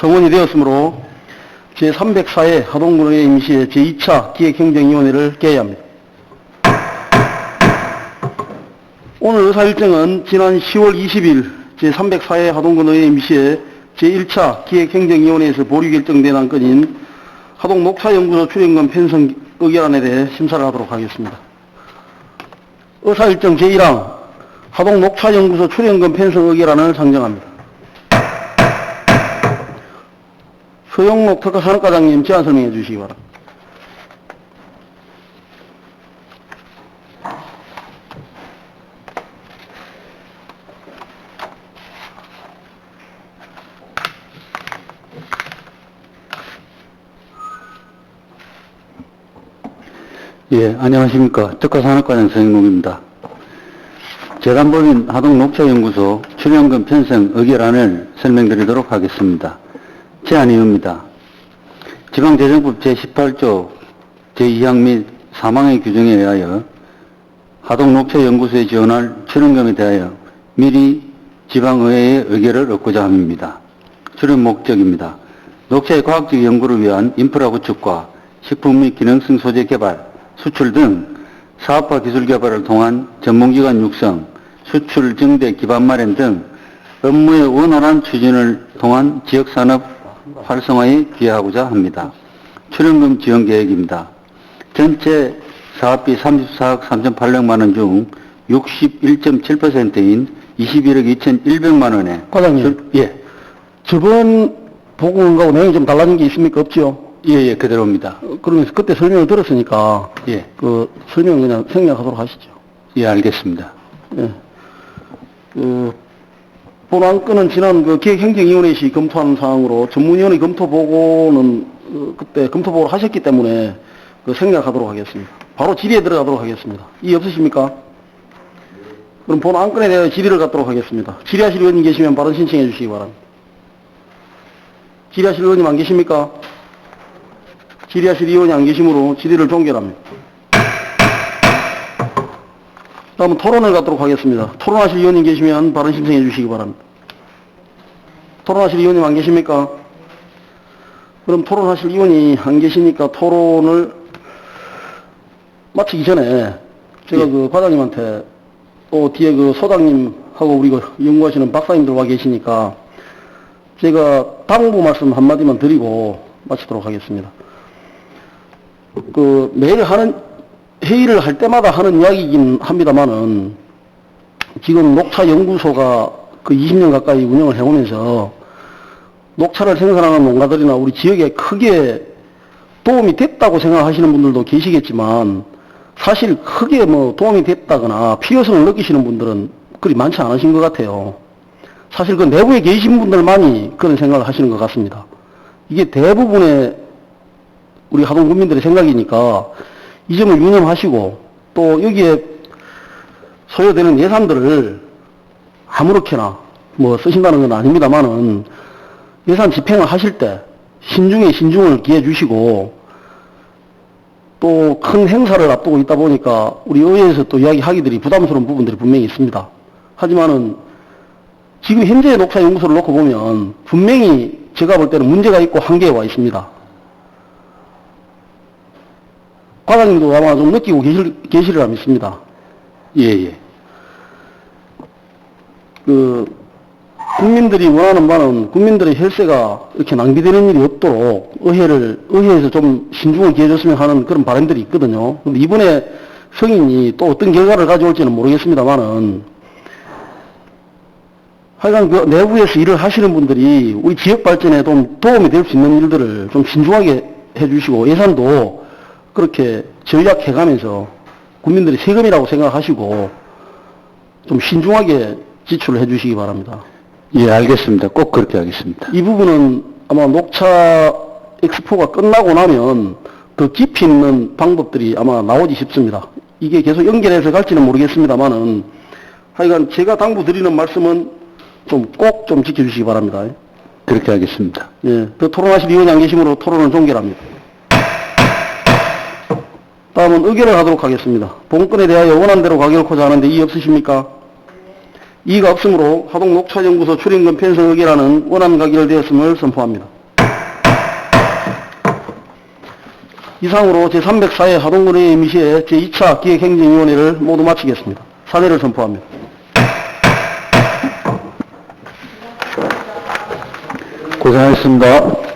성원이 되었으므로 제304회 하동군의 임시회 제2차 기획행정위원회를 개회합니다. 오늘 의사 일정은 지난 10월 20일 제304회 하동군의 임시회 제1차 기획행정위원회에서 보류 결정된 안건인 하동 녹차연구소 출연금 편성 의결안에 대해 심사를 하도록 하겠습니다. 의사 일정 제1항 하동 녹차연구소 출연금 편성 의결안을 상정합니다. 서영록 특허산업과장님 제안 설명해 주시기 바랍니다. 예, 안녕하십니까. 특허산업과장 서영록입니다. 재단법인 하동녹차연구소 출연금 편성 의결안을 설명드리도록 하겠습니다. 제안이입니다. 지방재정법 제18조 제2항 및 사망의 규정에 의하여 하동녹차연구소에 지원할 출연금에 대하여 미리 지방의회의 의결을 얻고자 합니다. 출연 목적입니다. 녹차의 과학적 연구를 위한 인프라 구축과 식품 및 기능성 소재 개발, 수출 등 사업화 기술 개발을 통한 전문기관 육성, 수출 증대 기반 마련 등 업무의 원활한 추진을 통한 지역산업 활성화에 기여하고자 합니다. 출연금 지원 계획입니다. 전체 사업비 34억 3,800만 원 중 61.7%인 21억 2,100만 원에 과장님, 예, 저번 보고문하고 내용이 좀 달라진 게 있습니까? 없죠? 예, 예, 그대로입니다. 어, 그러면서 그때 설명을 들었으니까 예, 그 설명 그냥 생략하도록 하시죠. 예, 알겠습니다. 예. 그 본안건은 지난 그 기획행정위원회 시 검토하는 사항으로 전문위원회 검토 보고는 어, 그때 검토 보고를 하셨기 때문에 그 생략하도록 하겠습니다. 바로 질의에 들어가도록 하겠습니다. 이의 없으십니까? 그럼 본 안건에 대해 질의를 갖도록 하겠습니다. 질의하실 의원님 계시면 발언 신청해 주시기 바랍니다. 질의하실 의원님 안 계십니까? 질의하실 의원이 안 계시므로 질의를 종결합니다. 다음은 토론을 갖도록 하겠습니다. 토론하실 의원님 계시면 발언 신청해 주시기 바랍니다. 토론하실 의원님 안 계십니까? 그럼 토론하실 의원이 안 계시니까 토론을 마치기 전에 제가 예. 그 과장님한테 또 뒤에 그 소장님하고 우리 그 연구하시는 박사님들 와 계시니까 제가 당부 말씀 한마디만 드리고 마치도록 하겠습니다. 그 매일 하는 회의를 할 때마다 하는 이야기이긴 합니다만은 지금 녹차 연구소가 그 20년 가까이 운영을 해오면서 녹차를 생산하는 농가들이나 우리 지역에 크게 도움이 됐다고 생각하시는 분들도 계시겠지만 사실 크게 뭐 도움이 됐다거나 필요성을 느끼시는 분들은 그리 많지 않으신 것 같아요. 사실 그 내부에 계신 분들만이 그런 생각을 하시는 것 같습니다. 이게 대부분의 우리 하동 국민들의 생각이니까 이 점을 유념하시고 또 여기에 소요되는 예산들을 아무렇게나 뭐 쓰신다는 건 아닙니다만은 예산 집행을 하실 때 신중에 신중을 기해 주시고 또 큰 행사를 앞두고 있다 보니까 우리 의회에서 또 이야기하기들이 부담스러운 부분들이 분명히 있습니다. 하지만은 지금 현재의 녹차 연구소를 놓고 보면 분명히 제가 볼 때는 문제가 있고 한계에 와 있습니다. 과장님도 아마 좀 느끼고 계실, 계시리라 믿습니다. 예, 예. 그, 국민들이 원하는 바는 국민들의 혈세가 이렇게 낭비되는 일이 없도록 의회를, 의회에서 좀 신중을 기해줬으면 하는 그런 바람들이 있거든요. 근데 이번에 성인이 또 어떤 결과를 가져올지는 모르겠습니다만은 하여간 그 내부에서 일을 하시는 분들이 우리 지역 발전에 좀 도움이 될 수 있는 일들을 좀 신중하게 해주시고 예산도 그렇게 전략해가면서 국민들이 세금이라고 생각하시고 좀 신중하게 지출을 해주시기 바랍니다. 예, 알겠습니다. 꼭 그렇게 하겠습니다. 이 부분은 아마 녹차 엑스포가 끝나고 나면 더 깊이 있는 방법들이 아마 나오지 싶습니다. 이게 계속 연결해서 갈지는 모르겠습니다만은 하여간 제가 당부 드리는 말씀은 좀 꼭좀 지켜주시기 바랍니다. 그렇게 하겠습니다. 예, 더 토론하실 위원이 안 계시므로 토론을 종결합니다. 다음은 의결을 하도록 하겠습니다. 본건에 대하여 원안대로 가결코자 하는데 이의 없으십니까? 이의가 없으므로 하동 녹차연구소 출입금 편성 의결안은 원안 가결되었음을 선포합니다. 이상으로 제304회 하동군의 임시회 제2차 기획행정위원회를 모두 마치겠습니다. 사내를 선포합니다. 고생하셨습니다.